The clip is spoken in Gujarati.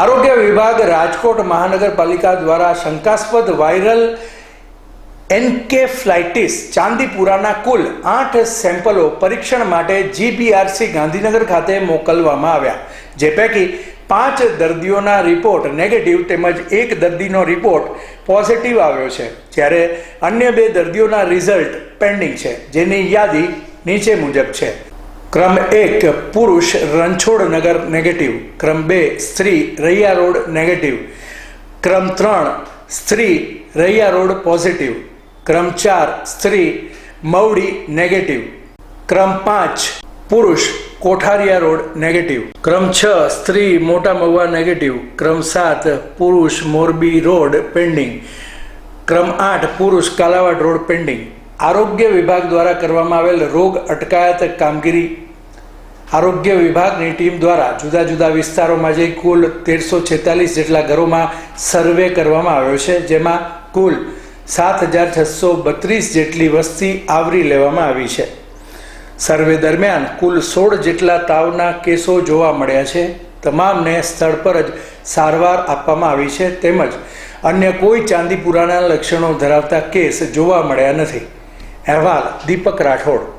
આરોગ્ય વિભાગ રાજકોટ મહાનગરપાલિકા દ્વારા શંકાસ્પદ વાયરલ એન્કેફ્લાઇટિસ ચાંદીપુરાના કુલ આઠ સેમ્પલો પરીક્ષણ માટે જીપીઆરસી ગાંધીનગર ખાતે મોકલવામાં આવ્યા. જે પૈકી પાંચ દર્દીઓના રિપોર્ટ નેગેટિવ તેમજ એક દર્દીનો રિપોર્ટ પોઝિટિવ આવ્યો છે. જ્યારે અન્ય બે દર્દીઓના રિઝલ્ટ પેન્ડિંગ છે, જેની યાદી નીચે મુજબ છે. ક્રમ એક પુરુષ રણછોડનગર નેગેટિવ ક્રમ બે સ્ત્રી રૈયા રોડ નેગેટિવ ક્રમ ત્રણ સ્ત્રી રૈયા રોડ પોઝિટિવ ક્રમ ચાર સ્ત્રી મવડી નેગેટિવ ક્રમ પાંચ પુરુષ કોઠારિયા રોડ નેગેટિવ ક્રમ છ સ્ત્રી મોટા મહુવા નેગેટિવ ક્રમ સાત પુરુષ મોરબી રોડ પેન્ડિંગ ક્રમ આઠ પુરુષ કાલાવાડ રોડ પેન્ડિંગ આરોગ્ય વિભાગ દ્વારા કરવામાં આવેલ રોગ અટકાયત કામગીરી આરોગ્ય વિભાગની ટીમ દ્વારા જુદા જુદા વિસ્તારોમાં જઈ કુલ તેરસો છેતાલીસ જેટલા ઘરોમાં સર્વે કરવામાં આવ્યો છે, જેમાં કુલ સાત હજાર છસો બત્રીસ જેટલી વસ્તી આવરી લેવામાં આવી છે. સર્વે દરમિયાન કુલ સોળ જેટલા તાવના કેસો જોવા મળ્યા છે. તમામને સ્થળ પર જ સારવાર આપવામાં આવી છે, તેમજ અન્ય કોઈ ચાંદીપુરાના લક્ષણો ધરાવતા કેસ જોવા મળ્યા નથી. અહેવાલ દીપક રાઠોડ.